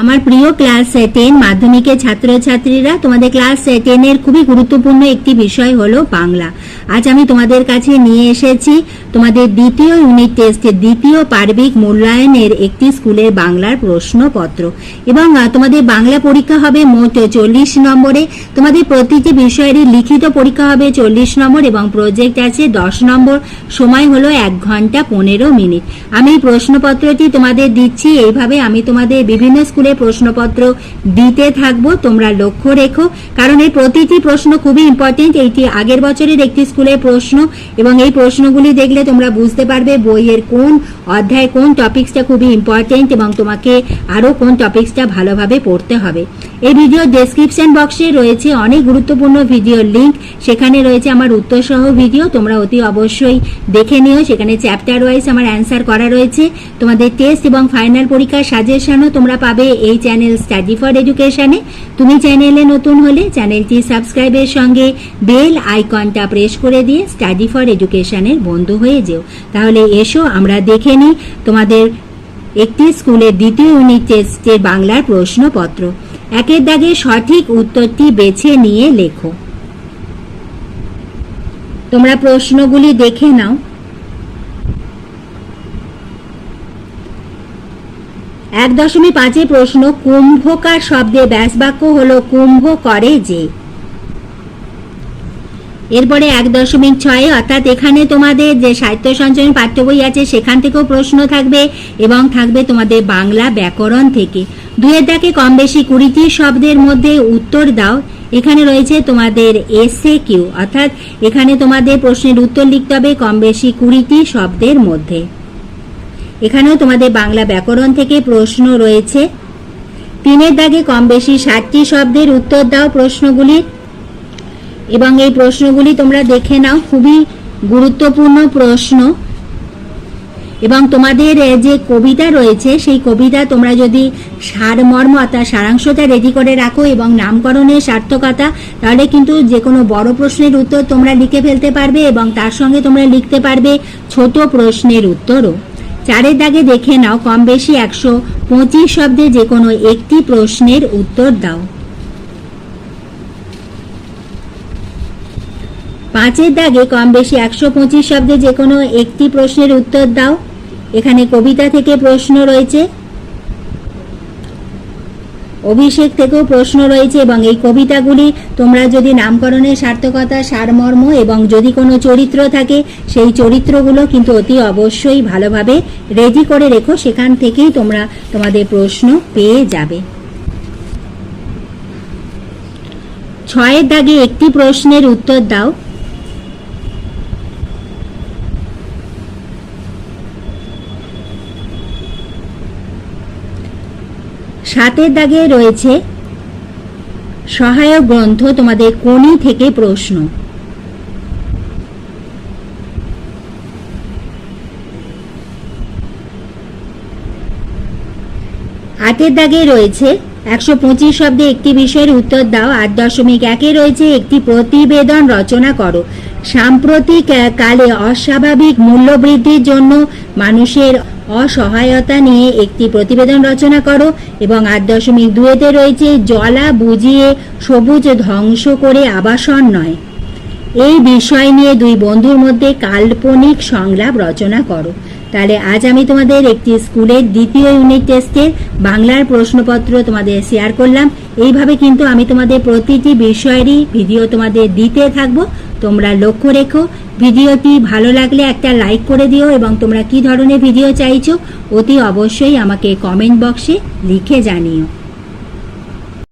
আমার প্রিয় class ten মাধ্যমিকের ছাত্রছাত্রীরা, তোমাদের ক্লাস টেনের খুবই গুরুত্বপূর্ণ একটি বিষয় হলো বাংলা। আজ আমি তোমাদের কাছে নিয়ে এসেছি তোমাদের দ্বিতীয় ইউনিট টেস্টের দ্বিতীয় পার্বিক মূল্যায়নের একটি স্কুলের বাংলার প্রশ্নপত্র। এবং তোমাদের বাংলা পরীক্ষা হবে মোট চল্লিশ নম্বরে। তোমাদের প্রতিটি বিষয়েরই লিখিত পরীক্ষা হবে চল্লিশ নম্বর এবং প্রজেক্ট আছে দশ নম্বর। সময় হলো এক ঘণ্টা পনেরো মিনিট। আমি প্রশ্নপত্রটি তোমাদের দিচ্ছি। এইভাবে আমি তোমাদের বিভিন্ন স্কুলে প্রশ্নপত্র দিতে থাকব, তোমরা লক্ষ্য রেখো। কারণ এই প্রতিটি প্রশ্ন খুবই ইম্পর্টেন্ট এইটি আগের বছরের একটি স্কুলের প্রশ্ন এবং এই প্রশ্নগুলি দেখলে তোমরা বুঝতে পারবে বইয়ের কোন অধ্যায়, কোন টপিক্সটা খুবই ইম্পর্টেন্ট এবং তোমাকে আরও কোন টপিক্সটা ভালোভাবে পড়তে হবে। এই ভিডিও ডেসক্রিপশন বক্সে রয়েছে অনেক গুরুত্বপূর্ণ ভিডিও লিংক সেখানে রয়েছে আমার উত্তর সহ ভিডিও তোমরা অতি অবশ্যই দেখে নিও। সেখানে চ্যাপ্টার ওয়াইজ আমার অ্যান্সার করা রয়েছে। তোমাদের টেস্ট এবং ফাইনাল পরীক্ষার সাজেশনও তোমরা পাবে। এই চ্যানেল স্টাডি ফর এডুকেশনে তুমি চ্যানেলে নতুন হলে চ্যানেলটি সাবস্ক্রাইবের সঙ্গে বেল আইকনটা প্রেস করে দিয়ে স্টাডি ফর এডুকেশনের বন্ধু হয়ে যেও। তাহলে এসো, আমরা দেখে নিই তোমাদের একটি স্কুলের দ্বিতীয় ইউনিট টেস্টের বাংলার প্রশ্নপত্র। একের দাগে সঠিক উত্তরটি বেছে নিয়ে লেখো। তোমরা প্রশ্নগুলি দেখে নাও। এক দশমিক পাঁচে প্রশ্ন, কুম্ভকার শব্দে ব্যাস বাক্য হলো কুম্ভ করে যে। এরপরে এক দশমিক ছয়, অর্থাৎ এখানে তোমাদের যে সাহিত্য সঞ্চয়ন পাঠ্য বই আছে, সেখান থেকেও প্রশ্ন থাকবে এবং থাকবে তোমাদের বাংলা ব্যাকরণ থেকে। দুয়ের দাকে কম বেশি কুড়িটি শব্দের মধ্যে উত্তর দাও। এখানে রয়েছে তোমাদের এসে কিউ অর্থাৎ এখানে তোমাদের প্রশ্নের উত্তর লিখতে হবে কম বেশি কুড়িটি শব্দের মধ্যে। এখানেও তোমাদের বাংলা ব্যাকরণ থেকে প্রশ্ন রয়েছে। তিনের দাগে কম বেশি ষাটটি শব্দের উত্তর দাও প্রশ্নগুলি। এবং এই প্রশ্নগুলি তোমরা দেখে নাও, খুবই গুরুত্বপূর্ণ প্রশ্ন। এবং তোমাদের যে কবিতা রয়েছে, সেই কবিতা তোমরা যদি সারমর্ম অর্থাৎ সারাংশটা রেডি করে রাখো এবং নামকরণের সার্থকতা, তাহলে কিন্তু যে কোনো বড় প্রশ্নের উত্তর তোমরা লিখে ফেলতে পারবে এবং তার সঙ্গে তোমরা লিখতে পারবে ছোট প্রশ্নের উত্তরও। চারের দাগে দেখে নাও কম বেশি একশো পঁচিশ শব্দে যে কোনো একটি প্রশ্নের উত্তর দাও। পাঁচের দাগে কম বেশি একশো পঁচিশ শব্দে যে কোনো একটি প্রশ্নের উত্তর দাও। এখানে কবিতা থেকে প্রশ্ন রয়েছে। অভিষেক থেকেও প্রশ্ন রয়েছে এবং এই কবিতাগুলি তোমরা যদি নামকরণের সার্থকতা, সারমর্ম এবং যদি কোনো চরিত্র থাকে, সেই চরিত্রগুলো কিন্তু অতি অবশ্যই ভালোভাবে রেডি করে রেখো। সেখান থেকেই তোমরা তোমাদের প্রশ্ন পেয়ে যাবে। ছয়ের দাগে একটি প্রশ্নের উত্তর দাও। সাতের দাগে রয়েছে, সহায়ক গ্রন্থ তোমাদের কোনি থেকে প্রশ্ন। আটের দাগে রয়েছে, একশো পঁচিশ শব্দে একটি বিষয়ের উত্তর দাও, আট দশমিক একে রয়েছে, একটি প্রতিবেদন রচনা করো। সাম্প্রতিক কালে অস্বাভাবিক মূল্যবৃদ্ধির জন্য মানুষের অসহায়তা নিয়ে একটি প্রতিবেদন রচনা করো এবং আট দশমিক দুয়েতে রয়েছে জলা বুঝিয়ে সবুজ ধ্বংস করে আবাসন নয়। এই বিষয় নিয়ে দুই বন্ধুর মধ্যে কাল্পনিক সংলাপ রচনা করো। তাহলে আজ আমি তোমাদের একটি স্কুলের দ্বিতীয় ইউনিট টেস্টের বাংলার প্রশ্নপত্র তোমাদের শেয়ার করলাম। এইভাবে কিন্তু আমি তোমাদের প্রতিটি বিষয়েরই ভিডিও তোমাদের দিতে থাকব। তোমরা লক্ষ্য রেখো, ভিডিওটি ভালো লাগলে একটা লাইক করে দিও এবং তোমরা কি ধরনের ভিডিও চাইছো, অতি অবশ্যই আমাকে কমেন্ট বক্সে লিখে জানিও।